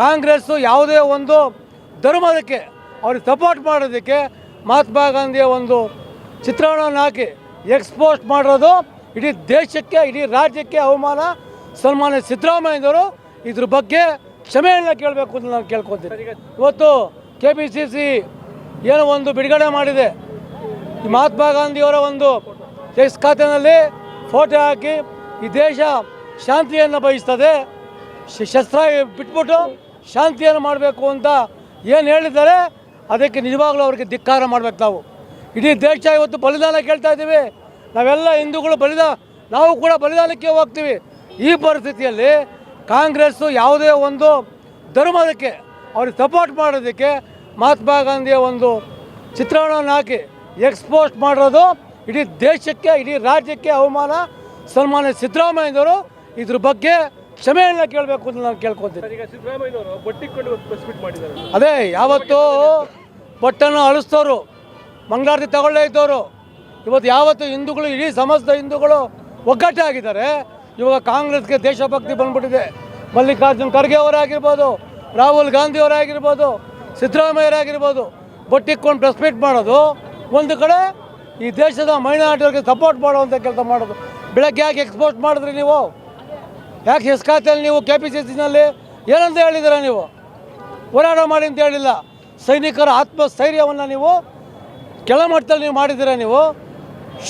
ಕಾಂಗ್ರೆಸ್ಸು ಯಾವುದೇ ಒಂದು ಧರ್ಮದಕ್ಕೆ ಅವ್ರಿಗೆ ಸಪೋರ್ಟ್ ಮಾಡೋದಕ್ಕೆ ಮಹಾತ್ಮ ಗಾಂಧಿಯ ಒಂದು ಚಿತ್ರಣವನ್ನು ಹಾಕಿ ಎಕ್ಸ್ಪೋಸ್ಟ್ ಮಾಡಿರೋದು ಇಡೀ ದೇಶಕ್ಕೆ, ಇಡೀ ರಾಜ್ಯಕ್ಕೆ ಅವಮಾನ. ಸನ್ಮಾನ್ಯ ಸಿದ್ದರಾಮಯ್ಯನವರು ಇದ್ರ ಬಗ್ಗೆ ಕ್ಷಮೆಯನ್ನು ಕೇಳಬೇಕು ಅಂತ ನಾನು ಕೇಳ್ಕೊತೀನಿ. ಇವತ್ತು ಕೆ ಪಿ ಸಿ ಸಿ ಏನೋ ಒಂದು ಬಿಡುಗಡೆ ಮಾಡಿದೆ. ಮಹಾತ್ಮ ಗಾಂಧಿಯವರ ಒಂದು ಎಕ್ಸ್ ಖಾತೆಯಲ್ಲಿ ಫೋಟೋ ಹಾಕಿ ಈ ದೇಶ ಶಾಂತಿಯನ್ನು ಬಯಸ್ತದೆ. ಶಸ್ತ್ರ ಬಿಟ್ಬಿಟ್ಟು ಶಾಂತಿಯನ್ನು ಮಾಡಬೇಕು ಅಂತ ಏನು ಹೇಳಿದ್ದಾರೆ, ಅದಕ್ಕೆ ನಿಜವಾಗ್ಲೂ ಅವ್ರಿಗೆ ಧಿಕ್ಕಾರ ಮಾಡ್ಬೇಕು ನಾವು. ಇಡೀ ದೇಶ ಇವತ್ತು ಬಲಿದಾನ ಕೇಳ್ತಾ ಇದ್ದೀವಿ. ನಾವೆಲ್ಲ ಹಿಂದೂಗಳು ಬಲಿದಾನ ನಾವು ಕೂಡ ಬಲಿದಾನಕ್ಕೆ ಹೋಗ್ತೀವಿ. ಈ ಪರಿಸ್ಥಿತಿಯಲ್ಲಿ ಕಾಂಗ್ರೆಸ್ಸು ಯಾವುದೇ ಒಂದು ಧರ್ಮದಕ್ಕೆ, ಅವ್ರಿಗೆ ಸಪೋರ್ಟ್ ಮಾಡೋದಕ್ಕೆ ಮಹಾತ್ಮ ಗಾಂಧಿಯ ಒಂದು ಚಿತ್ರಣವನ್ನು ಹಾಕಿ ಎಕ್ಸ್ಪೋಸ್ಟ್ ಮಾಡಿರೋದು ಇಡೀ ದೇಶಕ್ಕೆ, ಇಡೀ ರಾಜ್ಯಕ್ಕೆ ಅವಮಾನ, ಸನ್ಮಾನ್ಯ ಸಿದ್ದರಾಮಯ್ಯನವರು ಇದ್ರ ಬಗ್ಗೆ ಕ್ಷಮೆಯನ್ನು ಕೇಳಬೇಕು ಅಂತ ನಾನು ಕೇಳ್ಕೊತೀನಿ ಅದೇ ಯಾವತ್ತು ಬಟ್ಟನ್ನು ಅಳಿಸ್ತವ್ರು ಮಂಗಳಾರತಿ ತಗೊಳ್ಳೇ ಇದ್ದವರು ಇವತ್ತು ಯಾವತ್ತು ಹಿಂದೂಗಳು ಇಡೀ ಸಮಸ್ತ ಹಿಂದೂಗಳು ಒಗ್ಗಟ್ಟಾಗಿದ್ದಾರೆ ಇವಾಗ ಕಾಂಗ್ರೆಸ್ಗೆ ದೇಶಭಕ್ತಿ ಬಂದ್ಬಿಟ್ಟಿದೆ. ಮಲ್ಲಿಕಾರ್ಜುನ್ ಖರ್ಗೆ ಅವರಾಗಿರ್ಬೋದು ರಾಹುಲ್ ಗಾಂಧಿ ಅವರಾಗಿರ್ಬೋದು ಸಿದ್ದರಾಮಯ್ಯರಾಗಿರ್ಬೋದು ಬಟ್ಟಿಕ್ಕೊಂಡು ಪ್ರೆಸ್ ಮೀಟ್ ಮಾಡೋದು ಒಂದು ಕಡೆ ಈ ದೇಶದ ಮೈನಾರಿಟಿಯವ್ರಿಗೆ ಸಪೋರ್ಟ್ ಮಾಡುವಂಥ ಕೆಲಸ ಮಾಡೋದು. ಬೆಳಗ್ಗೆ ಯಾಕೆ ಎಕ್ಸ್ಪೋರ್ಟ್ ಮಾಡಿದ್ರಿ ನೀವು? ಯಾಕೆ ಹಿಸ್ಕಾತಲ್ಲಿ ನೀವು ಕೆ ಪಿ ಸಿ ಸಿನಲ್ಲಿ ಏನಂತ ಹೇಳಿದ್ದೀರ ನೀವು? ಹೋರಾಟ ಮಾಡಿ ಅಂತ ಹೇಳಿಲ್ಲ. ಸೈನಿಕರ ಆತ್ಮಸ್ಥೈರ್ಯವನ್ನು ನೀವು ಕೆಳಮಟ್ಟದಲ್ಲಿ ನೀವು ಮಾಡಿದ್ದೀರಾ ನೀವು?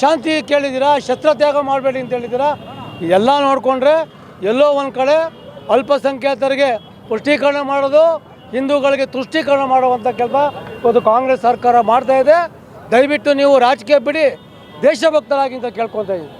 ಶಾಂತಿ ಕೇಳಿದ್ದೀರಾ ಶಸ್ತ್ರತ್ಯಾಗ ಮಾಡಬೇಡಿ ಅಂತ ಹೇಳಿದ್ದೀರಾ ಎಲ್ಲ ನೋಡಿಕೊಂಡ್ರೆ ಎಲ್ಲೋ ಒಂದು ಕಡೆ ಅಲ್ಪಸಂಖ್ಯಾತರಿಗೆ ಪುಷ್ಟೀಕರಣ ಮಾಡೋದು, ಹಿಂದೂಗಳಿಗೆ ತುಷ್ಟೀಕರಣ ಮಾಡುವಂಥ ಕೆಲಸ ಇವತ್ತು ಕಾಂಗ್ರೆಸ್ ಸರ್ಕಾರ ಮಾಡ್ತಾ ಇದೆ. ದಯವಿಟ್ಟು ನೀವು ರಾಜಕೀಯ ಬಿಡಿ, ದೇಶಭಕ್ತರಾಗಿ ಅಂತ ಕೇಳ್ಕೊತಾ ಇದ್ದೀನಿ